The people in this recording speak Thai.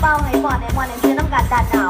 เบาๆให้ก่อนในวันในที่ต้องการดันหนาว